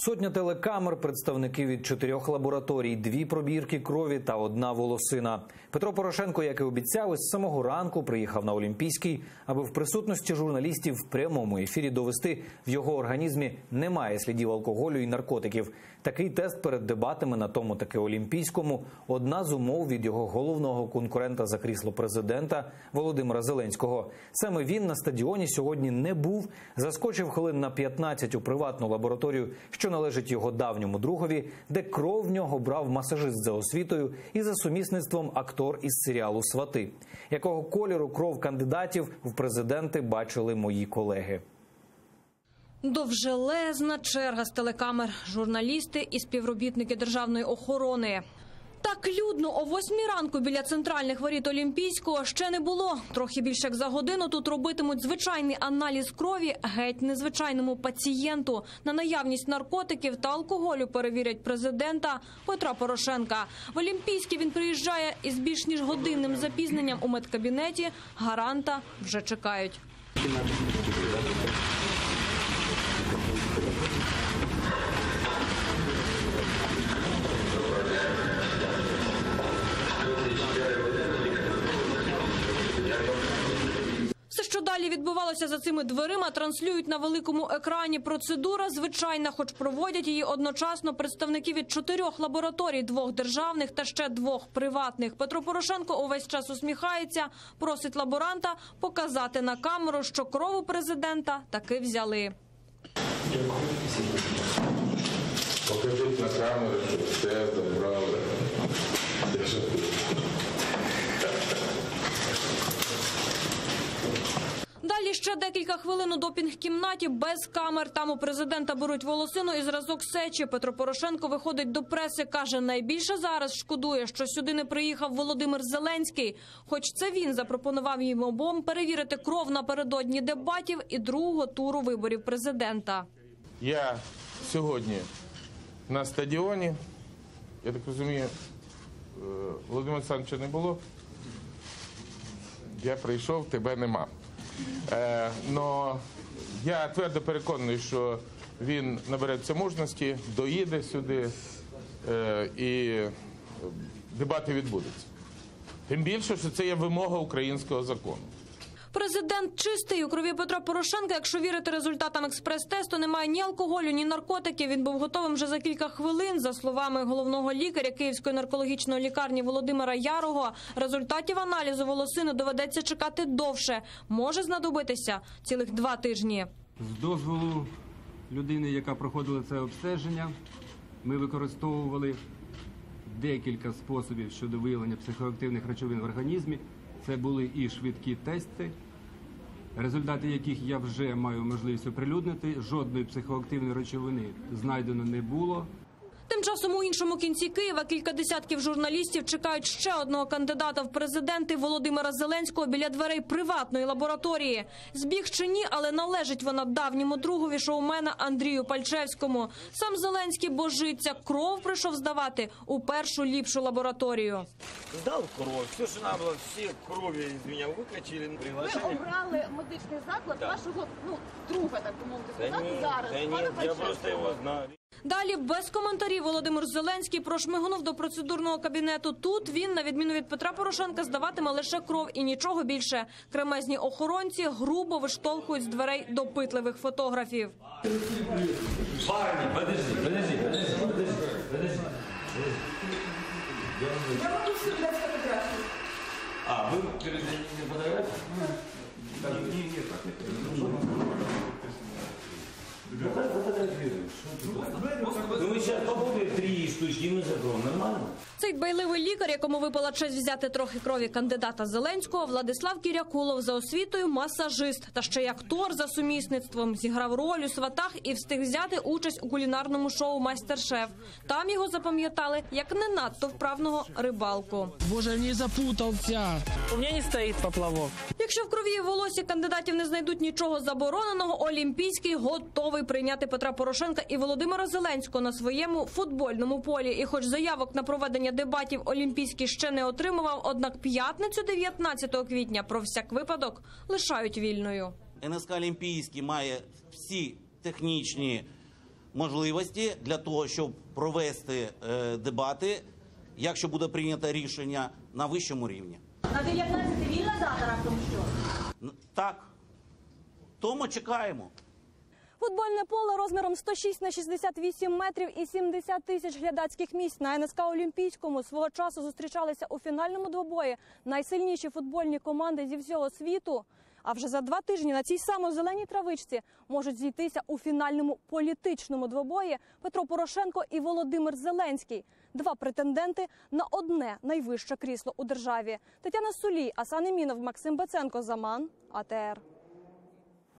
Сотня телекамер, представники від чотирьох лабораторій, дві пробірки крові та одна волосина. Петро Порошенко, як і обіцяв, із самого ранку приїхав на Олімпійський, аби в присутності журналістів в прямому ефірі довести в його організмі немає слідів алкоголю і наркотиків. Такий тест перед дебатами на тому таки Олімпійському одна з умов від його головного конкурента за крісло президента Володимира Зеленського. Саме він на стадіоні сьогодні не був. Заскочив хвилин на 15 у приватну лабораторію, що належить його давньому другові, де кров в нього брав масажист за освітою і за сумісництвом актор із серіалу Свати, якого кольору кров кандидатів в президенти бачили мої колеги. Довжелезна черга з телекамер, журналісти і співробітники державної охорони. Так людно о восьмій ранку біля центральних воріт Олімпійського ще не було. Трохи більше як за годину тут робитимуть звичайний аналіз крові геть незвичайному пацієнту. На наявність наркотиків та алкоголю перевірять президента Петра Порошенка. В Олімпійський він приїжджає із більш ніж годинним запізненням у медкабінеті. Гаранта вже чекають. Відбувалося за цими дверима, транслюють на великому екрані. Процедура звичайна, хоч проводять її одночасно представники від чотирьох лабораторій, двох державних та ще двох приватних. Петро Порошенко увесь час усміхається, просить лаборанта показати на камеру, що кров у президента таки взяли. Покажіть на камеру, що все забрали. Я жартую. Далі ще декілька хвилин у допінг-кімнаті без камер. Там у президента беруть волосину і зразок сечі. Петро Порошенко виходить до преси. каже, найбільше зараз шкодує, що сюди не приїхав Володимир Зеленський. Хоч це він запропонував їм обом перевірити кров напередодні дебатів і другого туру виборів президента. Я сьогодні на стадіоні. Я так розумію, е, Володимира Олександровича не було. Я прийшов, тебе нема. Е, но я твердо переконаний, що він набереться мужності, доїде сюди е, і дебати відбудуться. Тим більше, що це є вимога українського закону. Президент чистий у крові Петра Порошенка. Якщо вірити результатам експрес-тесту, немає ні алкоголю, ні наркотиків. Він був готовим вже за кілька хвилин. За словами головного лікаря Київської наркологічної лікарні Володимира Ярого, результатів аналізу волосини доведеться чекати довше. Може знадобитися цілих два тижні. З дозволу людини, яка проходила це обстеження, ми використовували декілька способів щодо виявлення психоактивних речовин в організмі. Це були і швидкі тести, результати яких я вже маю можливість оприлюднити. Жодної психоактивної речовини знайдено не було. Тим часом у іншому кінці Києва кілька десятків журналістів чекають ще одного кандидата в президенти Володимира Зеленського біля дверей приватної лабораторії. Збіг чи ні, але належить вона давньому другові шоумена Андрію Пальчевському. Сам Зеленський божиться, кров прийшов здавати у першу ліпшу лабораторію. Сдал кровь, все, что надо было, все крови из меня выкачали. Ви обрали медичний заклад вашого ну друга, так би мовити, Да зараз. да пана нет, я просто его знаю. Далі без коментарів Володимир Зеленський прошмигнув до процедурного кабінету. Тут він, на відміну від Петра Порошенка, здаватиме лише кров і нічого більше. Кремезні охоронці грубо виштовхують з дверей допитливих фотографів. Парни, подожди, подожди, подожди, подожди, подожди. Я вам тут дати фотографію. А, вы передадите фотографию? Так, не, не, так не фотографируешь? Ну, вы сейчас три штучки, и мы закроем. Нормально? Цей дбайливий лікар, якому випала честь взяти трохи крові кандидата Зеленського, Владислав Кірякулов за освітою масажист та ще й актор за сумісництвом зіграв роль у сватах і встиг взяти участь у кулінарному шоу Майстер-шеф. Там його запам'ятали як не надто вправного рибалку. Боже, не запутался. У меня не стоит поплавок. Якщо в крові і волосі кандидатів не знайдуть нічого забороненого, Олімпійський готовий прийняти Петра Порошенка і Володимира Зеленського на своєму футбольному полі. І, хоч заявок на проведення дебатів Олімпійський ще не отримував, однак п'ятницю 19 квітня про всяк випадок лишають вільною. НСК Олімпійський має всі технічні можливості для того, щоб провести е, дебати, якщо буде прийнято рішення на вищому рівні. На 19 вільна дата раптом Так, тому чекаємо. Футбольне поле розміром 106 на 68 метрів і 70 тисяч глядацьких місць на НСК Олімпійському свого часу зустрічалися у фінальному двобої найсильніші футбольні команди зі всього світу. А вже за два тижні на цій самій зеленій травичці можуть зійтися у фінальному політичному двобої Петро Порошенко і Володимир Зеленський. Два претенденти на одне найвище крісло у державі. Тетяна Сулій, Асан Емінов, Максим Беценко, Заман, АТР.